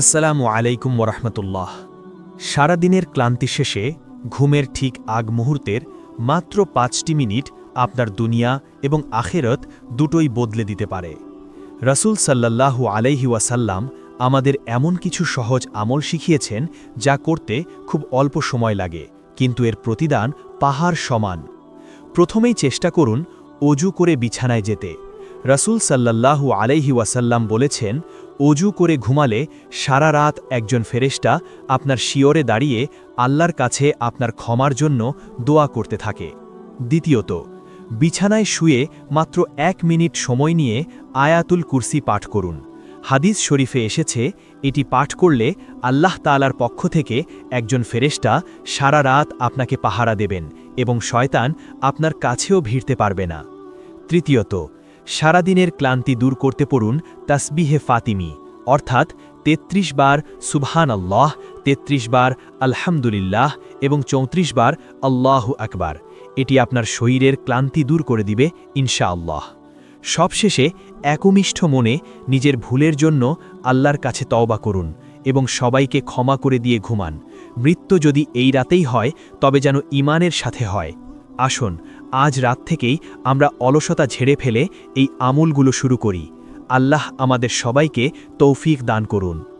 আসসালামু আলাইকুম ওরহমতুল্লাহ। সারাদিনের ক্লান্তি শেষে ঘুমের ঠিক আগ মুহূর্তের মাত্র পাঁচটি মিনিট আপনার দুনিয়া এবং আখেরত দুটোই বদলে দিতে পারে। রাসূল সাল্লাল্লাহু আলাইহি ওয়াসাল্লাম আমাদের এমন কিছু সহজ আমল শিখিয়েছেন যা করতে খুব অল্প সময় লাগে, কিন্তু এর প্রতিদান পাহাড় সমান। প্রথমেই চেষ্টা করুন অজু করে বিছানায় যেতে। রাসূল সাল্লাল্লাহু আলাইহি ওয়াসাল্লাম বলেছেন অজু করে ঘুমালে সারা রাত একজন ফেরেশতা আপনার শিয়রে দাঁড়িয়ে আল্লাহর কাছে আপনার ক্ষমার জন্য দোয়া করতে থাকে। দ্বিতীয়ত, বিছানায় শুয়ে মাত্র এক মিনিট সময় নিয়ে আয়াতুল কুরসি পাঠ করুন। হাদিস শরীফে এসেছে, এটি পাঠ করলে আল্লাহ তালার পক্ষ থেকে একজন ফেরেশতা সারা রাত আপনাকে পাহারা দেবেন এবং শয়তান আপনার কাছেও ভিড়তে পারবে না। তৃতীয়ত সারাদিনের ক্লান্তি দূর করতে পড়ুন তাসবিহে ফাতিমি, অর্থাৎ ৩৩ বার সুবহান আল্লাহ ৩৩ বার আলহামদুলিল্লাহ এবং ৩৪ বার আল্লাহু আকবার। এটি আপনার শরীরের ক্লান্তি দূর করে দিবে, ইনশাআল্লাহ। সবশেষে একমিষ্ঠ মনে নিজের ভুলের জন্য আল্লাহর কাছে তওবা করুন এবং সবাইকে ক্ষমা করে দিয়ে ঘুমান। মৃত্যু যদি এই রাতেই হয়, তবে যেন ইমানের সাথে হয়। আসুন, আজ রাত থেকেই আমরা অলসতা ঝেড়ে ফেলে এই আমলগুলো শুরু করি। আল্লাহ আমাদের সবাইকে তৌফিক দান করুন।